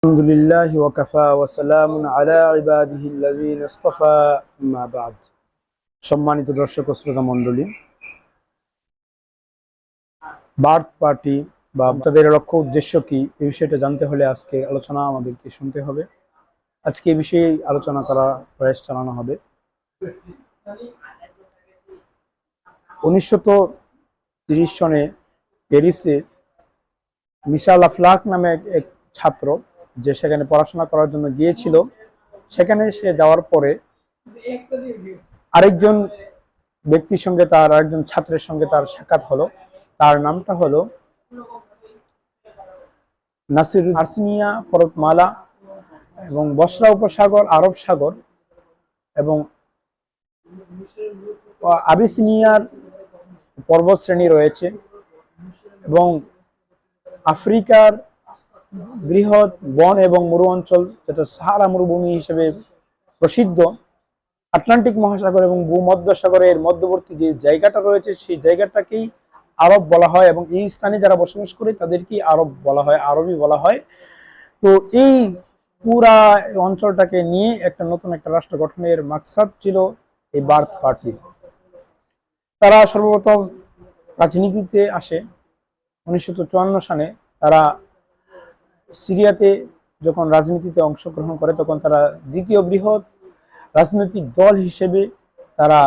الحمد لله وكفى وسلام على عباده الذين اصطفى أما بعد সম্মানিত দর্শক ও শ্রোতা মণ্ডলী বার্থ পার্টি বা তাদের লক্ষ্য উদ্দেশ্য কি এই বিষয়টা জানতে হলে আজকে আলোচনা আমাদেরকে শুনতে হবে আজকে এই বিষয়ে আলোচনা করা প্রয়াস চালানো হবে উনিশশো তিরিশ সনে প্যারিসে মিশাল আফলাক নামে এক- এক ছাত্র যে সেখানে পড়াশোনা করার জন্য গিয়েছিল, সেখানে সে যাওয়ার পরে আরেকজন ব্যক্তির সঙ্গে তার, আরেকজন ছাত্রের সঙ্গে তার সাক্ষাৎ হলো। তার নামটা হলো নাসির আর্সিনিয়া পর্বতমালা এবং বসরা উপসাগর, আরব সাগর এবং আবিসিনিয়ার পর্বত শ্রেণি রয়েছে এবং আফ্রিকার বৃহৎ বন এবং মরু অঞ্চল যেটা সাহারা মরুভূমি হিসেবে প্রসিদ্ধ, আটলান্টিক মহাসাগর এবং ভূমধ্যসাগরের মধ্যবর্তী যে জায়গাটা রয়েছে সেই জায়গাটাকেই আরব বলা হয় এবং এই স্থানে যারা বসবাস করে তাদেরকেই আরব বলা হয় আরবই বলা হয়। তো এই পুরা অঞ্চলটাকে নিয়ে একটা নতুন একটা রাষ্ট্র গঠনের মাকসাদ ছিল এই বার্থ পার্টির তারা সর্বপ্রথম রাজনীতিতে আসে। উনিশশো চুয়ান্ন সালে তারা সিরিয়াতে যখন রাজনীতিতে অংশগ্রহণ করে, তখন তারা দ্বিতীয় বৃহৎ রাজনৈতিক দল হিসেবে তারা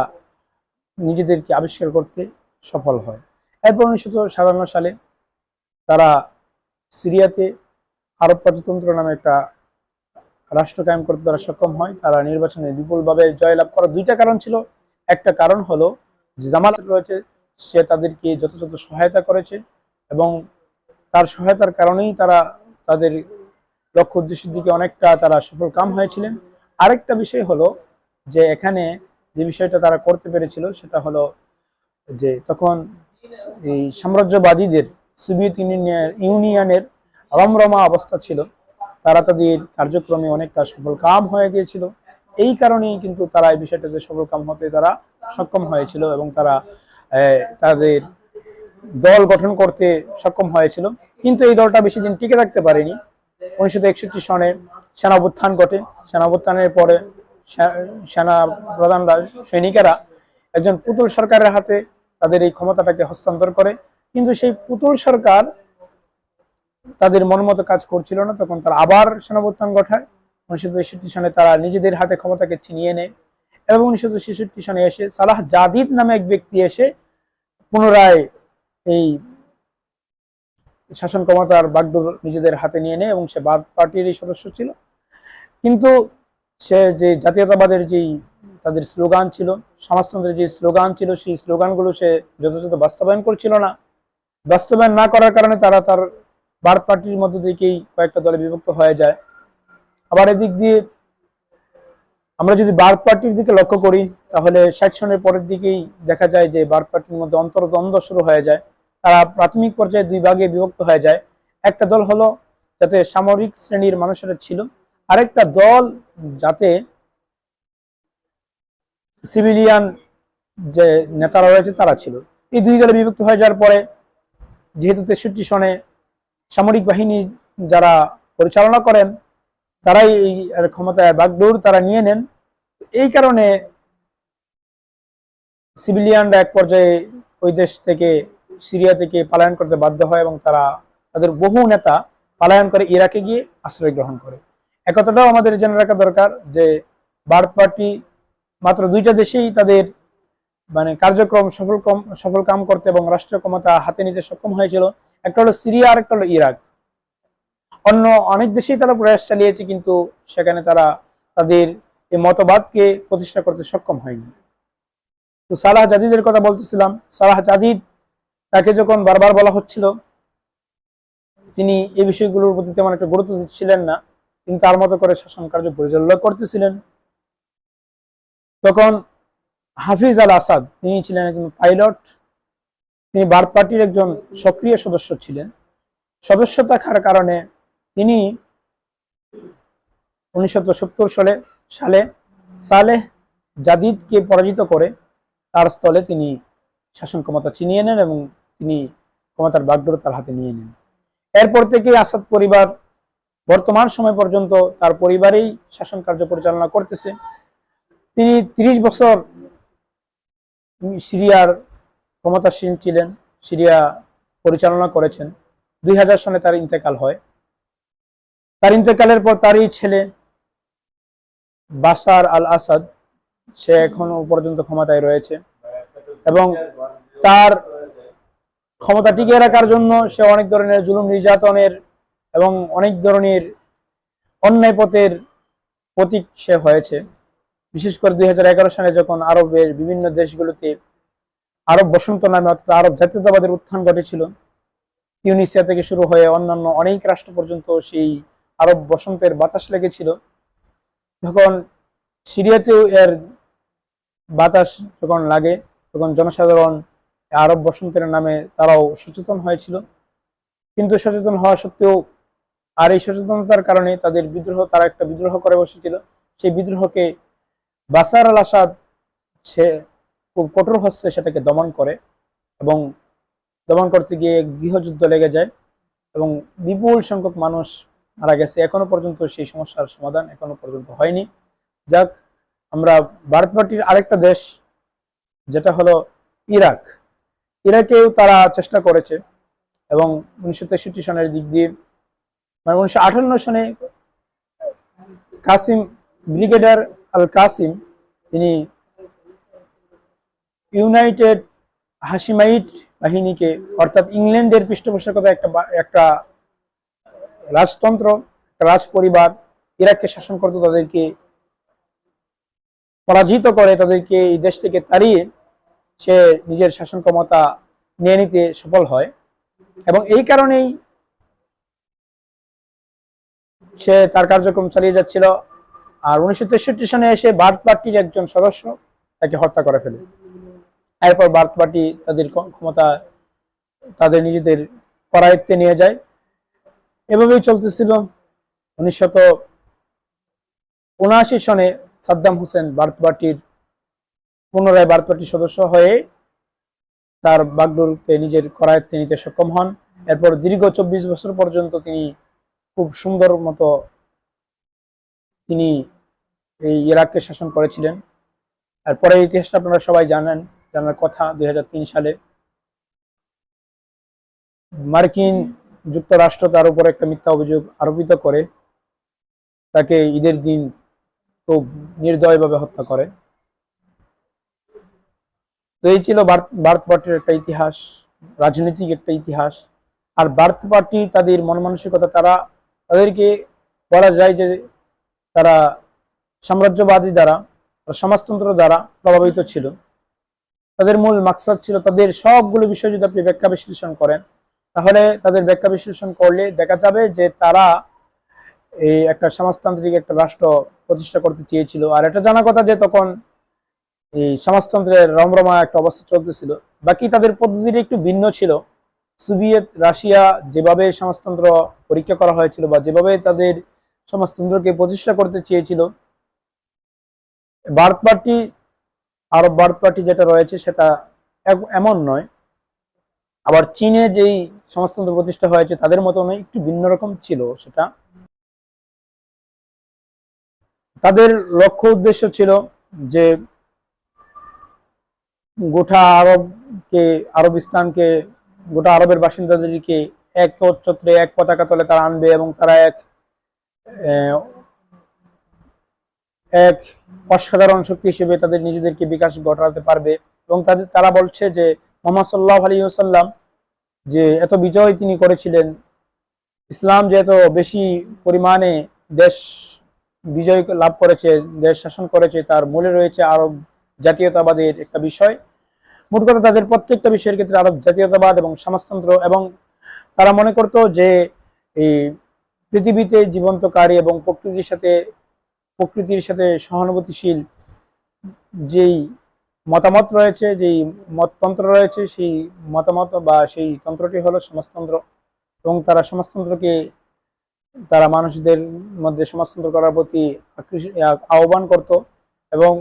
নিজেদেরকে আবিষ্কার করতে সফল হয়। এরপর উনিশশো সাতান্ন সালে তারা সিরিয়াতে আরব প্রজাতন্ত্র নামে একটা রাষ্ট্র কায়েম করতে তারা সক্ষম হয়। তারা নির্বাচনে বিপুলভাবে জয়লাভ করার দুইটা কারণ ছিল। একটা কারণ হলো যে জামাল রয়েছে, সে তাদেরকে যথাযথ সহায়তা করেছে এবং তার সহায়তার কারণেই তারা তাদের লক্ষ্য উদ্দেশ্যের দিকে অনেকটা তারা সফল কাম হয়েছিলেন। আরেকটা বিষয় হলো যে এখানে যে বিষয়টা তারা করতে পেরেছিল সেটা হলো যে তখন এই সাম্রাজ্যবাদীদের, সোভিয়েত ইউনিয়নের ইউনিয়নের রমরমা অবস্থা ছিল। তারা তাদের কার্যক্রমে অনেকটা সফল কাম হয়ে গিয়েছিল। এই কারণেই কিন্তু তারা এই বিষয়টাতে সফল কাম হতে তারা সক্ষম হয়েছিল এবং তারা তাদের দল গঠন করতে সক্ষম হয়েছিল, কিন্তু এই দলটা বেশি দিন টিকে থাকতে পারেনি। উনিশশো একষট্টি সনে সেনা অভ্যুত্থান ঘটে। সেনা অভ্যুত্থানের পরে সেনা প্রধানরা সৈনিকেরা একজন পুতুল সরকারের হাতে তাদের এই ক্ষমতাটাকে হস্তান্তর করে। কিন্তু সেই পুতুল সরকার তাদের মন মতো কাজ করছিল না, তখন তারা আবার সেনা অভ্যুত্থান ঘটায়। উনিশশো তেষট্টি সনে তারা নিজেদের হাতে ক্ষমতাকে ছিনিয়ে নেয় এবং উনিশশো ছেষট্টি সনে এসে সালাহ জাদিদ নামে এক ব্যক্তি এসে পুনরায় এই শাসন ক্ষমতার বাগডোর নিজেদের হাতে নিয়ে নেয় এবং সে বাদ পার্টিরই সদস্য ছিল। কিন্তু সে যে জাতীয়তাবাদের যেই তাদের স্লোগান ছিল, সমাজতন্ত্রের যে স্লোগান ছিল, সেই স্লোগানগুলো সে যথাযথ বাস্তবায়ন করছিল না। বাস্তবায়ন না করার কারণে তারা তার বার পার্টির মধ্য থেকেই কয়েকটা দলে বিভক্ত হয়ে যায়। আবার এদিক দিয়ে আমরা যদি বার পার্টির দিকে লক্ষ্য করি, তাহলে ষাট পরের দিকেই দেখা যায় যে বার পার্টির মধ্যে অন্তর্দ্বন্দ্ব শুরু হয়ে যায়। তারা প্রাথমিক পর্যায়ে দুই ভাগে বিভক্ত হয়ে যায়। একটা দল হলো যাতে সামরিক শ্রেণির মানুষেরা ছিল, আরেকটা দল যাতে সিভিলিয়ান যে নেতারা রয়েছে তারা ছিল। এই দুই দলে বিভক্ত হয়ে যাওয়ার পরে যেহেতু তেষট্টি সনে সামরিক বাহিনী যারা পরিচালনা করেন, তারাই এই ক্ষমতায় বাগডোর তারা নিয়ে নেন। এই কারণে সিভিলিয়ানরা এক পর্যায়ে ওই দেশ থেকে সিরিয়া থেকে পলায়ন করতে বাধ্য হয় এবং তারা তাদের বহু নেতা পলায়ন করে ইরাকে গিয়ে আশ্রয় গ্রহণ করে। একথাটাও আমাদের জেনে রাখা দরকার যে বার্থ পার্টি মাত্র দুইটা দেশেই তাদের মানে কার্যক্রম সফল সফল কাম করতে এবং রাষ্ট্রীয় ক্ষমতা হাতে নিতে সক্ষম হয়েছিল। একটা হলো সিরিয়া আর একটা হলো ইরাক। অন্য অনেক দেশেই তারা প্রয়াস চালিয়েছে, কিন্তু সেখানে তারা তাদের এই মতবাদকে প্রতিষ্ঠা করতে সক্ষম হয়নি। তো সালাহ জাদিদের কথা বলতেছিলাম। সালাহ জাদিদ তাকে যখন বারবার বলা হচ্ছিল, তিনি এই বিষয়গুলোর প্রতি তেমন একটা গুরুত্ব দিচ্ছিলেন না তিনি তার মতো করে শাসন কার্য পরিচালনা করতেছিলেন। তখন হাফিজ আল আসাদ, তিনি ছিলেন একজন পাইলট, তিনি বার পার্টির একজন সক্রিয় সদস্য ছিলেন। সদস্য থাকার কারণে তিনি উনিশশো সত্তর সালে সালে সালেহ জাদিদকে পরাজিত করে তার স্থলে তিনি শাসন ক্ষমতা চিনিয়ে নেন এবং তিনি ক্ষমতার বাগডোর তার হাতে নিয়ে নেন। এরপর থেকে আসাদ পরিবার বর্তমান সময় পর্যন্ত তার পরিবারেই শাসন কার্য পরিচালনা করতেছে। তিনি তিরিশ বছর সিরিয়ার ক্ষমতাসীন ছিলেন, সিরিয়া পরিচালনা করেছেন। দুই হাজার সনে তার ইন্তেকাল হয়। তার ইন্তেকালের পর তারই ছেলে বাসার আল আসাদ সে এখনও পর্যন্ত ক্ষমতায় রয়েছে। এবং তার ক্ষমতা টিকিয়ে রাখার জন্য সে অনেক ধরনের জুলুম নির্যাতনের এবং অনেক ধরনের অন্যায় পথের প্রতীক সে হয়েছে। বিশেষ করে দুই হাজার এগারো সালে যখন আরবের বিভিন্ন দেশগুলোতে আরব বসন্ত নামে অর্থাৎ আরব জাতীয়তাবাদের উত্থান ঘটেছিল ইউনিসিয়া থেকে শুরু হয়ে অন্যান্য অনেক রাষ্ট্র পর্যন্ত সেই আরব বসন্তের বাতাস লেগেছিল। তখন সিরিয়াতেও এর বাতাস যখন লাগে, তখন জনসাধারণ আরব বসন্তের নামে তারাও সচেতন হয়েছিল। কিন্তু সচেতন হওয়া সত্ত্বেও আর এই সচেতনতার কারণে তাদের বিদ্রোহ, তারা একটা বিদ্রোহ করে বসেছিল। সেই বিদ্রোহকে বাসার আল আসাদ সে খুব কঠোর হস্তে সেটাকে দমন করে এবং দমন করতে গিয়ে গৃহযুদ্ধ লেগে যায় এবং বিপুল সংখ্যক মানুষ মারা গেছে। এখনও পর্যন্ত সেই সমস্যার সমাধান এখনও পর্যন্ত হয়নি। যাক, আমরা ভারত পার্টির আরেকটা দেশ, যেটা হলো ইরাক। ইরাকেও তারা চেষ্টা করেছে এবং উনিশশো তেষট্টি সনের দিক দিয়ে মানে উনিশশো আঠান্ন সনে কাসিম, ব্রিগেডার আল কাসিম, তিনি ইউনাইটেড হাসিমাইট বাহিনীকে, অর্থাৎ ইংল্যান্ডের পৃষ্ঠপোষকতা একটা একটা রাজতন্ত্র রাজ পরিবার ইরাককে শাসন করতো তাদেরকে পরাজিত করে, তাদেরকে এই দেশ থেকে তাড়িয়ে সে নিজের শাসন ক্ষমতা নিয়ে নিতে সফল হয় এবং এই কারণেই সে তার কার্যক্রম চালিয়ে যাচ্ছিল। আর উনিশশো তেষট্টি সনে এসে ভারত পার্টির একজন সদস্য তাকে হত্যা করে ফেলে। এরপর ভারত পার্টি তাদের ক্ষমতা তাদের নিজেদের করায়ত্তে নিয়ে যায়। এভাবেই চলতেছিল। উনিশশত উনআশি সনে সাদ্দাম হোসেন ভারত পার্টির পুনরায় ভারত পার্টির সদস্য হয়ে তার বাগডোরকে নিজের করায়ত্তে নিতে সক্ষম হন। এরপর দীর্ঘ চব্বিশ বছর পর্যন্ত তিনি খুব সুন্দর মতো তিনি এই ইরাককে শাসন করেছিলেন। আর পরে ইতিহাসটা আপনারা সবাই জানেন, জানার কথা দুই হাজার তিন সালে। মার্কিন যুক্তরাষ্ট্র তার উপর একটা মিথ্যা অভিযোগ আরোপিত করে, তাকে ঈদের দিন খুব নির্দয়ভাবে হত্যা করে। তো এই ছিল ভারত পার্টির একটা ইতিহাস, রাজনৈতিক একটা ইতিহাস। আর ভারত পার্টি তাদের মন মানসিকতা তারা তাদেরকে বলা যায় যে তারা সাম্রাজ্যবাদী দ্বারা সমাজতন্ত্র দ্বারা প্রভাবিত ছিল। তাদের মূল মাকসাদ ছিল তাদের সবগুলো বিষয় যদি আপনি ব্যাখ্যা বিশ্লেষণ করেন, তাহলে তাদের ব্যাখ্যা বিশ্লেষণ করলে দেখা যাবে যে তারা এই একটা সমাজতান্ত্রিক একটা রাষ্ট্র প্রতিষ্ঠা করতে চেয়েছিল। আর এটা জানা কথা যে তখন এই সমাজতন্ত্রের রমরমা একটা অবস্থা চলতেছিল। বাকি তাদের পদ্ধতিটা একটু ভিন্ন ছিল। সোভিয়েত, রাশিয়া যেভাবে সমাজতন্ত্র পরীক্ষা করা হয়েছিল বা যেভাবে তাদের সমাজতন্ত্রকে প্রতিষ্ঠা করতে চেয়েছিল ভারত পার্টি আরব ভারত পার্টি যেটা রয়েছে সেটা এমন নয়। আবার চীনে যেই সমাজতন্ত্র প্রতিষ্ঠা হয়েছে তাদের মতো নয় একটু ভিন্ন রকম ছিল সেটা। তাদের লক্ষ্য উদ্দেশ্য ছিল যে গোটা আরবকে আরবিস্তানকে গোটা আরবের বাসিন্দাদেরকে এক ছত্রে এক পতাকা তলে তারা আনবে এবং তারা এক এক অসাধারণ শক্তি হিসেবে তাদের নিজেদেরকে বিকাশ ঘটাতে পারবে এবং তাদের, তারা বলছে যে মোহাম্মদ সাল্লাহ আলী সাল্লাম যে এত বিজয় তিনি করেছিলেন, ইসলাম যে এত বেশি পরিমাণে দেশ বিজয় লাভ করেছে, দেশ শাসন করেছে, তার মূলে রয়েছে আরব জাতীয়তাবাদের একটা বিষয়। মোট কথা তাদের প্রত্যেকটা বিষয়ের ক্ষেত্রে আরব জাতীয়তাবাদ এবং সমাজতন্ত্র এবং তারা মনে করতো যে এই পৃথিবীতে জীবন্তকারী এবং প্রকৃতির সাথে প্রকৃতির সাথে সহানুভূতিশীল যেই মতামত রয়েছে, যেই মততন্ত্র রয়েছে, সেই মতামত বা সেই তন্ত্রটি হলো সমাজতন্ত্র এবং তারা সমাজতন্ত্রকে, তারা মানুষদের মধ্যে সমাজতন্ত্র করার প্রতি আহ্বান করত এবং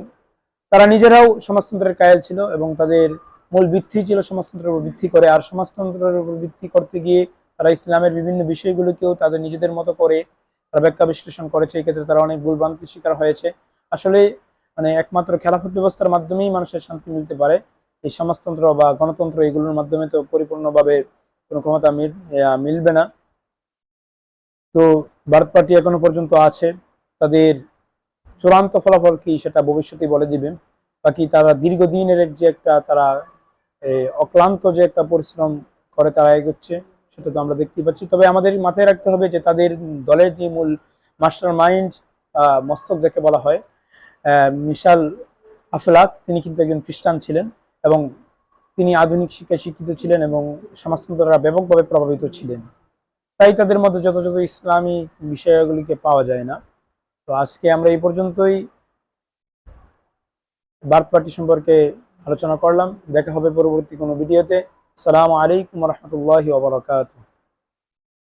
তারা নিজেরাও সমাজতন্ত্রের কায়াল ছিল এবং তাদের মূল ভিত্তি ছিল সমাজতন্ত্রের উপর ভিত্তি করে। আর সমাজতন্ত্রের উপর ভিত্তি করতে গিয়ে তারা ইসলামের বিভিন্ন বিষয়গুলোকেও তাদের নিজেদের মতো করে তারা ব্যাখ্যা বিশ্লেষণ করেছে। এই ক্ষেত্রে তারা অনেক ভুলভ্রান্তির শিকার হয়েছে। আসলে মানে একমাত্র খেলাফত ব্যবস্থার মাধ্যমেই মানুষের শান্তি মিলতে পারে। এই সমাজতন্ত্র বা গণতন্ত্র এগুলোর মাধ্যমে তো পরিপূর্ণভাবে কোনো ক্ষমতা মিলবে না। তো ভারত পার্টি এখনও পর্যন্ত আছে। তাদের চূড়ান্ত ফলাফল কি সেটা ভবিষ্যতেই বলে দিবে বাকি তারা দীর্ঘদিনের যে একটা তারা অক্লান্ত যে একটা পরিশ্রম করে তারা এগোচ্ছে, সেটা তো আমরা দেখতেই পাচ্ছি। তবে আমাদের মাথায় রাখতে হবে যে তাদের দলের যে মূল মাস্টার মাইন্ড মস্তক যাকে বলা হয় মিশাল আফলাক, তিনি কিন্তু একজন খ্রিস্টান ছিলেন এবং তিনি আধুনিক শিক্ষায় শিক্ষিত ছিলেন এবং সমাজতন্ত্ররা ব্যাপকভাবে প্রভাবিত ছিলেন। তাই তাদের মধ্যে যথাযথ ইসলামী বিষয়গুলিকে পাওয়া যায় না। তো আজকে আমরা এই পর্যন্তই। বার্থ পার্টি সম্পর্কে আলোচনা করলাম। দেখা হবে পরবর্তী কোনো ভিডিওতে। সালাম আলাইকুম রহমতুল্লাহ ওবরাকাতুহ